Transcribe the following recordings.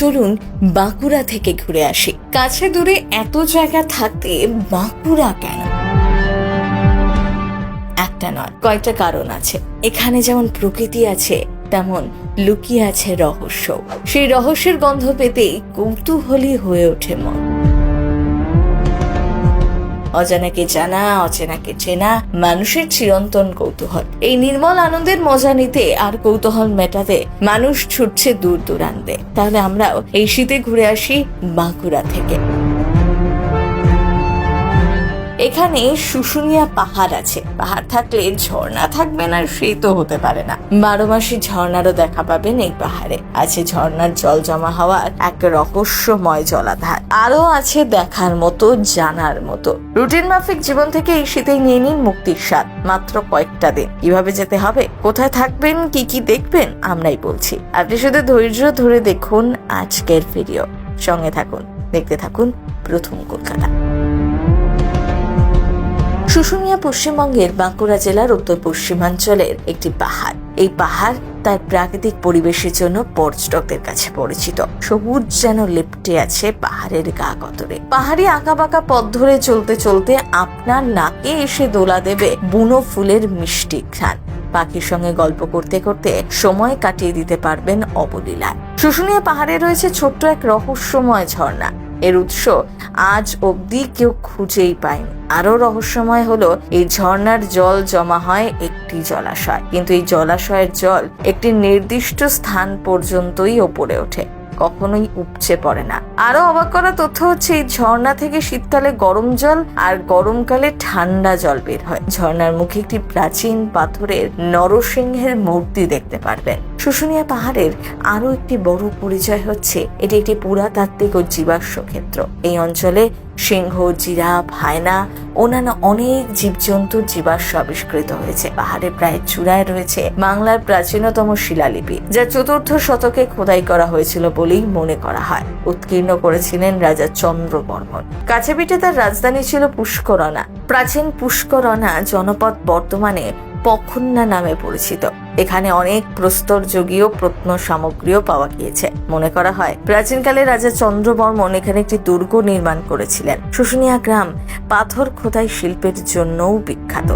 চলুন বাঁকুড়া থেকে ঘুরে আসি। কাছে দূরে এত জায়গা থাকতে বাঁকুড়া কেন? একটা নয়, কয়েকটা কারণ আছে। এখানে যেমন প্রকৃতি আছে, তেমন লুকিয়ে আছে রহস্য। সেই রহস্যের গন্ধ পেতেই কৌতূহলী হয়ে ওঠে মন। অজানাকে জানা, অচেনাকে চেনা, মানুষের চিরন্তন কৌতূহল। এই নির্মল আনন্দের মজা নিতে আর কৌতূহল মেটাতে মানুষ ছুটছে দূর দূরান্তে তাহলে আমরাও এই শীতে ঘুরে আসি বাঁকুড়া থেকে। এখানে শুশুনিয়া পাহাড় আছে। পাহাড় থাকলে ঝর্ণা থাকবে না, সেই তো হতে পারে না। বারো মাসে ঝর্ণারও দেখা পাবেন এই পাহাড়ে। আছে ঝর্ণার জল জমা হওয়ার এক রহস্যময় জলাধার। আরও আছে দেখার মতো, জানার মতো। রুটিন মাফিক জীবন থেকে এই শীতে নিয়ে নিন মুক্তির স্বাদ, মাত্র কয়েকটা দিন। কীভাবে যেতে হবে? কোথায় থাকবেন? কি কি দেখবেন? আমরাই বলছি। আপনি শুধু ধৈর্য ধরে দেখুন আজকের ভিডিও। সঙ্গে থাকুন, দেখতে থাকুন প্রথম কলকাতা। শুশুনিয়া পশ্চিমবঙ্গের বাঁকুড়া জেলার উত্তর পশ্চিমাঞ্চলের একটি পাহাড়। এই পাহাড় তার প্রাকৃতিক পরিবেশের জন্য পর্যটকদের কাছে পরিচিত। সবুজ যেন লেপটে আছে পাহাড়ের গা কতরে পাহাড়ি আঁকা বাঁকা পথ ধরে চলতে চলতে আপনার নাকে এসে দোলা দেবে বুনো ফুলের মিষ্টি ঘ্রাণ। পাখির সঙ্গে গল্প করতে করতে সময় কাটিয়ে দিতে পারবেন অবলীলায়। শুশুনিয়া পাহাড়ে রয়েছে ছোট্ট এক রহস্যময় ঝর্ণা। এর উৎস আজ অবধি কেউ খুঁজেই পায়নি। আরও রহস্যময় হলো, এই ঝর্ণার জল জমা হয় একটি জলাশয়। কিন্তু এই জলাশয়ের জল একটি নির্দিষ্ট স্থান পর্যন্তই ওপরে ওঠে, কখনোই উপচে পড়ে না। আরও অবাক করা তথ্য হচ্ছে, এই ঝর্ণা থেকে শীতকালে গরম জল আর গরমকালে ঠান্ডা জল বের হয়। ঝর্ণার মুখে একটি প্রাচীন পাথরের নরসিংহের মূর্তি দেখতে পারবেন। শুশুনিয়া পাহাড়ের আরও একটি বড় পরিচয় হচ্ছে এটি একটি পুরাতাত্ত্বিক ও জীবাশ্ম ক্ষেত্র। এই অঞ্চলে সিংহ, জিরাফ, হায়না অন্যান্য অনেক জীবজন্তুর জীবাশ্ম আবিষ্কৃত হয়েছে। পাহাড়ের প্রায় চূড়ায় রয়েছে বাংলার প্রাচীনতম শিলালিপি, যা চতুর্থ শতকে খোদাই করা হয়েছিল বলেই মনে করা হয়। উৎকীর্ণ করেছিলেন রাজা চন্দ্রবর্মন। কাছে পিঠে তার রাজধানী ছিল পুষ্করণা। প্রাচীন পুষ্করণা জনপদ বর্তমানে পখন্না নামে পরিচিত। এখানে অনেক প্রস্তরযুগীয় প্রত্ন সামগ্রীও পাওয়া গিয়েছে, মনে করা হয়। প্রাচীনকালে রাজা চন্দ্রবর্মন এখানে একটি দুর্গ নির্মাণ করেছিলেন। শুশুনিয়া গ্রাম পাথর খোদাই শিল্পের জন্যও বিখ্যাত।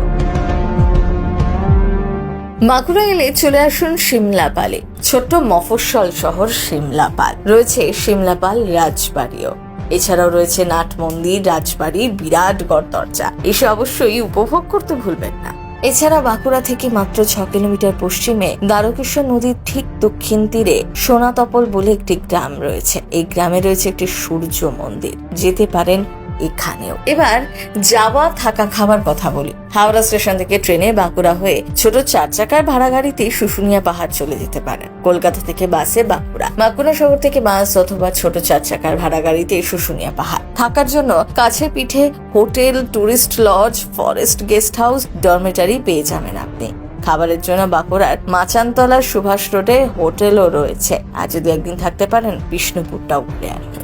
মাগুরা এলে চলে আসুন সিমলাপালে ছোট্ট মফস্বল শহর সিমলাপাল রয়েছে সিমলাপাল রাজবাড়িও। এছাড়াও রয়েছে নাট মন্দির রাজবাড়ির বিরাট গড় দরজা এসে অবশ্যই উপভোগ করতে ভুলবেন না। এছাড়া বাঁকুড়া থেকে মাত্র ছ কিলোমিটার পশ্চিমে দ্বারকেশ্বর নদীর ঠিক দক্ষিণ তীরে সোনাতপল বলে একটি গ্রাম রয়েছে। এই গ্রামে রয়েছে একটি সূর্য মন্দির। যেতে পারেন এখানেও। এবার যাওয়া থাকা খাবার কথা বলি। হাওড়া স্টেশন থেকে ট্রেনে বাঁকুড়া হয়ে ছোট চার চাকার ভাড়া গাড়িতে শুশুনিয়া পাহাড় চলে যেতে পারেন কলকাতা থেকে বাসে বাঁকুড়া বাঁকুড়া শহর থেকে বাস অথবা ছোট চার চাকার ভাড়া গাড়িতে শুশুনিয়া পাহাড়। থাকার জন্য কাছে পিঠে, hotel, tourist lodge, forest guest house, dormitory পেয়ে যাবেন আপনি। খাবারের জন্য বাঁকুড়ার মাচানতলার সুভাষ রোডে হোটেলও রয়েছে। আর যদি একদিন থাকতে পারেন, বিষ্ণুপুরটাও ঘুরে আসবেন